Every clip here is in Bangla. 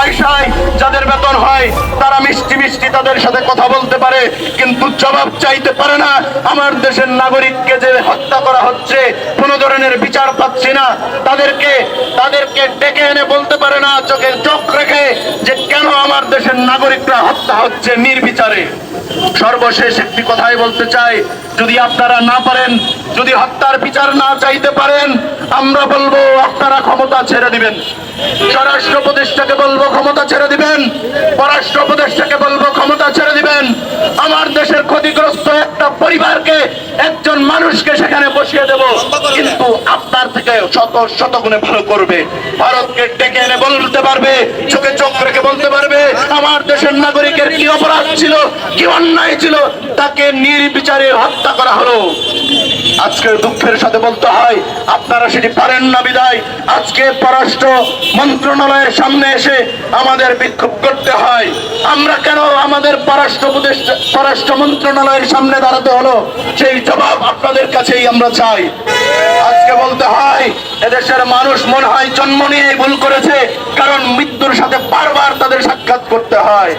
পয়সায় যাদের বেতন হয়, তারা মিষ্টি মিষ্টি তাদের সাথে কথা বলতে পারে, কিন্তু জবাব চাইতে পারে না। আমার দেশের নাগরিককে যে হত্যা করা হচ্ছে, কোনো ধরনের বিচার পাচ্ছি না। তাদেরকে তাদেরকে ডেকে এনে বলতে পারে না চোখের চোখ রেখে যে কেন আমার দেশের নাগরিকরা হত্যা হচ্ছে নির্বিচারে। সর্বশেষ একটি কথাই বলতে চাই। যদি আপনারা না পারেন, যদি হত্যার বিচার না চাইতে পারেন, আমরা বলব আপনারা ক্ষমতা ছেড়ে দিবেন। স্বরাষ্ট্র উপদেষ্টাকে বলব ক্ষমতা ছেড়ে দিবেন, পররাষ্ট্র উপদেষ্টাকে বলব ক্ষমতা ছেড়ে দিবেন। আমার দেশের ক্ষতিগ্রস্ত একটা পরিবারকে, একজন মানুষকে সেখানে বসিয়ে দেব। কিন্তু আপনার থেকে শত শত গুণে ভালো করবে। ভারতকে ডেকে এনে বলতে পারবে, চোখে চোখ রেখে বলতে পারবে, আমার দেশের নাগরিকের কি অপরাধ ছিল, কি অন্যায় ছিল, তাকে নির্বিচারে হত্যা করা হলো। আজকের দুঃখের সাথে বলতে হয়, আপনারা সেটি পারেন না বিদায়। আজকে পররাষ্ট্র মন্ত্রণালয়ের সামনে এসে আমাদের বিক্ষোভ করতে হয়। আমরা কেন আমাদের পররাষ্ট্র উপদেষ্টা পররাষ্ট্র মন্ত্রণালয়ের সামনে দাঁড়াতে হলো। সেই জবাব আপনাদের কাছেই আমরা চাই। আজকে বলতে হয়, এদেশের মানুষ মনে হয় জন্ম নিয়ে ভুল করেছে, কারণ মৃত্যুর সাথে বারবার তাদের সাক্ষাৎ করতে হয়।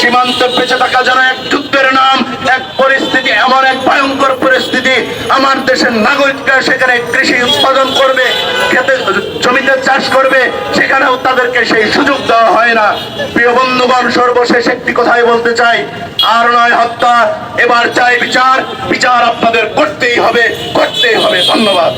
সীমান্ত বেঁচে থাকা যেন এক যুদ্ধের নাম, এক পরিস্থিতি এমন এক ভয়ঙ্কর পরিস্থিতি। আমার দেশের নাগরিকরা সেখানে কৃষি উৎপাদন করবে, খেতে, জমিতে চাষ করবে, সেখানেও তাদেরকে সেই সুযোগ দেওয়া হয় না। প্রিয় বন্ধুগণ, সর্বশেষ একটি কথাই বলতে চাই। আর নয় হত্যা, এবার চাই বিচার। বিচার আপনাদের করতেই হবে করতেই হবে। ধন্যবাদ।